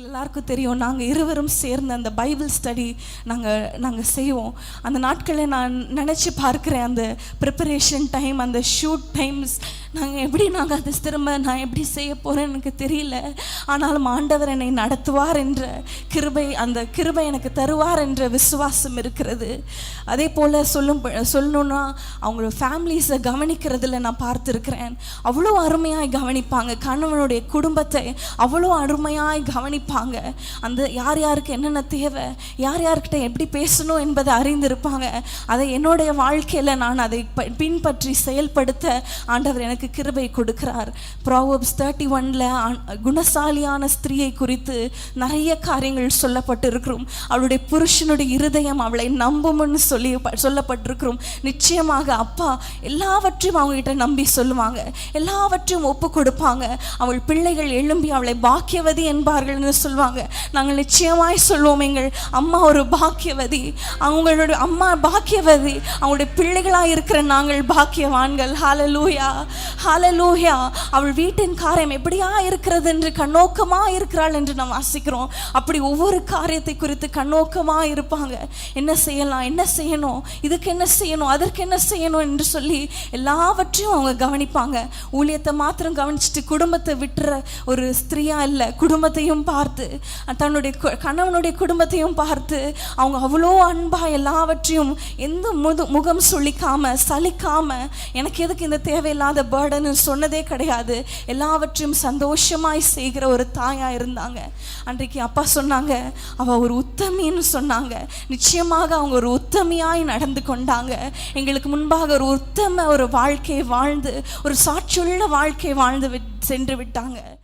உங்கள் எல்லாருக்கும் தெரியும் நாங்கள் இருவரும் சேர்ந்து அந்த பைபிள் ஸ்டடி நாங்கள் நாங்கள் செய்வோம். அந்த நாட்களில் நான் நினச்சி பார்க்குறேன் அந்த ப்ரிப்பரேஷன் டைம் அந்த ஷூட் டைம்ஸ் நாங்கள் எப்படி நாங்கள் அதை திரும்ப நான் எப்படி செய்ய போகிறேன்னு எனக்கு தெரியல. ஆனாலும் ஆண்டவர் என்னை நடத்துவார் என்ற கிருபை அந்த கிருபை எனக்கு தருவார் என்ற விசுவாசம் இருக்கிறது. அதே போல் சொல்லும் சொல்லணுன்னா அவங்களோட ஃபேமிலிஸை கவனிக்கிறதுல நான் பார்த்துருக்கிறேன். அவ்வளோ அருமையாய் கவனிப்பாங்க. கணவனுடைய குடும்பத்தை அவ்வளோ அருமையாய் கவனிப்பாங்க. அந்த யார் யாருக்கு என்னென்ன தேவை யார் யார்கிட்ட எப்படி பேசணும் என்பதை அறிந்திருப்பாங்க. அதை என்னுடைய வாழ்க்கையில் நான் அதை ப- பின்பற்றி செயல்படுத்த ஆண்டவர் எனக்கு கிருபை கொடுக்கிறார். ப்ராவப்ஸ் தேர்ட்டி ஒன்ல குணசாலியான ஸ்திரீயை குறித்து நிறைய காரியங்கள் சொல்லப்பட்டிருக்கிறோம். அவளுடைய புருஷனுடைய இருதயம் அவளை நம்பும்னு சொல்லி சொல்லப்பட்டிருக்கிறோம். நிச்சயமாக அப்பா எல்லாவற்றையும் அவங்ககிட்ட நம்பி சொல்லுவாங்க. எல்லாவற்றையும் ஒப்பு கொடுப்பாங்க. அவள் பிள்ளைகள் எழும்பி அவளை பாக்கியவதி என்பார்கள்னு சொல்லுவாங்க நாங்கள் நிச்சயமாய் சொல்லுவோம் எங்கள் அம்மா ஒரு பாக்கியவதி. அவங்களோட அம்மா பாக்கியவதி. அவங்களுடைய பிள்ளைகளாக இருக்கிற நாங்கள் பாக்கியவான்கள். ஹalleluya ஹalleluya அவள் வீட்டின் காரியம் எப்படியா இருக்கிறது என்று கண்ணோக்கமாக இருக்கிறாள் என்று நாம் வாசிக்கிறோம். அப்படி ஒவ்வொரு காரியத்தை குறித்து கண்ணோக்கமாக இருப்பாங்க. என்ன செய்யலாம்? என்ன செய்யணும்? இதுக்கு என்ன செய்யணும்? அதற்கு என்ன செய்யணும்? என்று சொல்லி எல்லாவற்றையும் அவங்க கவனிப்பாங்க. ஊழியத்தை மாத்திரம் கவனிச்சுட்டு குடும்பத்தை விட்டுற ஒரு ஸ்திரியா இல்லை குடும்பத்தையும் பா பார்த்து தன்னுடைய கணவனுடைய குடும்பத்தையும் பார்த்து அவங்க அவ்வளோ அன்பா எல்லாவற்றையும் எந்த முது முகம் சொல்லிக்காம சலிக்காம எனக்கு எதுக்கு இந்த தேவையில்லாத பேர்டன்னு சொன்னதே கிடையாது. எல்லாவற்றையும் சந்தோஷமாய் செய்கிற ஒரு தாயா இருந்தாங்க. அன்றைக்கு அப்பா சொன்னாங்க அவ ஒரு உத்தமின்னு சொன்னாங்க. நிச்சயமாக அவங்க ஒரு உத்தமியாய் நடந்து கொண்டாங்க. எங்களுக்கு முன்பாக ஒரு உத்தம ஒரு வாழ்க்கையை வாழ்ந்து ஒரு சாட்சியுள்ள வாழ்க்கை வாழ்ந்து விட்- சென்று விட்டாங்க.